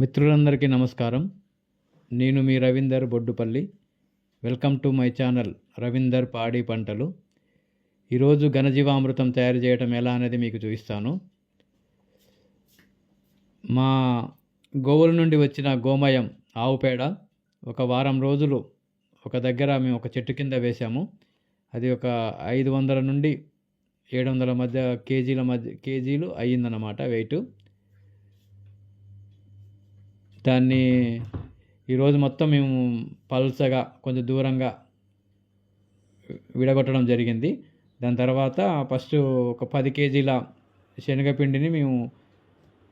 మిత్రులందరికీ నమస్కారం. నేను మీ Ravinder Boddupalli. Welcome to my channel Ravinder పాడి పంటలు. ఈరోజు ఘనజీవామృతం తయారు చేయటం ఎలా అనేది మీకు చూపిస్తాను. మా గోవుల నుండి వచ్చిన గోమయం ఆవు పేడ ఒక వారం రోజులు ఒక దగ్గర మేము ఒక చెట్టు కింద వేసాము అది ఒక ఐదు వందల నుండి ఏడు వందల మధ్య కేజీల మధ్య కేజీలు అయ్యిందన్నమాట వెయిట్ దాన్ని ఈరోజు మొత్తం మేము పల్సగా కొంచెం దూరంగా విడగొట్టడం జరిగింది. దాని తర్వాత ఫస్ట్ ఒక పది కేజీల శనగపిండిని మేము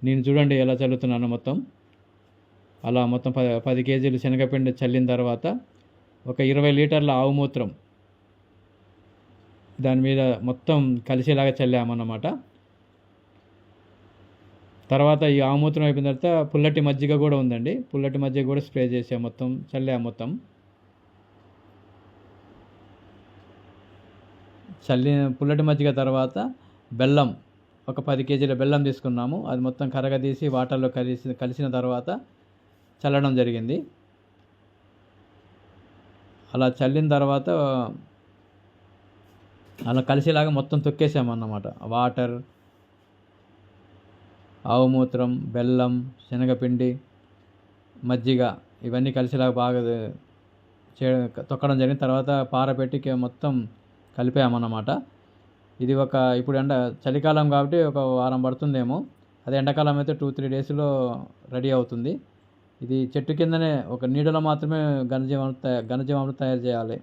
నేను చూడండి ఎలా చల్లుతున్నాను మొత్తం. అలా మొత్తం పది పది కేజీలు శనగపిండి చల్లిన తర్వాత ఒక ఇరవై లీటర్ల ఆవు మూత్రం దాని మీద మొత్తం కలిసేలాగా చల్లామన్నమాట. తర్వాత ఈ ఆమూత్రం అయిపోయిన తర్వాత పుల్లటి మజ్జిగ కూడా ఉందండి. పుల్లటి మజ్జిగ కూడా స్ప్రే చేసాం మొత్తం చల్లాం మొత్తం. చల్లిన పుల్లటి మజ్జిగ తర్వాత బెల్లం ఒక పది కేజీల బెల్లం తీసుకున్నాము. అది మొత్తం కరగదీసి వాటర్లో కలిసి కలిసిన తర్వాత చల్లడం జరిగింది. అలా చల్లిన తర్వాత అలా కలిసేలాగా మొత్తం తొక్కేసామన్నమాట. వాటర్ ఆవు మూత్రం బెల్లం శనగపిండి మజ్జిగ ఇవన్నీ కలిసేలాగా బాగా చే తొక్కడం జరిగిన తర్వాత పారపెట్టి మొత్తం కలిపామన్నమాట. ఇది ఒక ఇప్పుడు ఎండ చలికాలం కాబట్టి ఒక వారం పడుతుందేమో. అదే ఎండాకాలం అయితే టూ త్రీ డేస్లో రెడీ అవుతుంది. ఇది చెట్టు కిందనే ఒక నీడలో మాత్రమే ఘనజీవామృత ఘనజీవామృతం తయారు చేయాలి.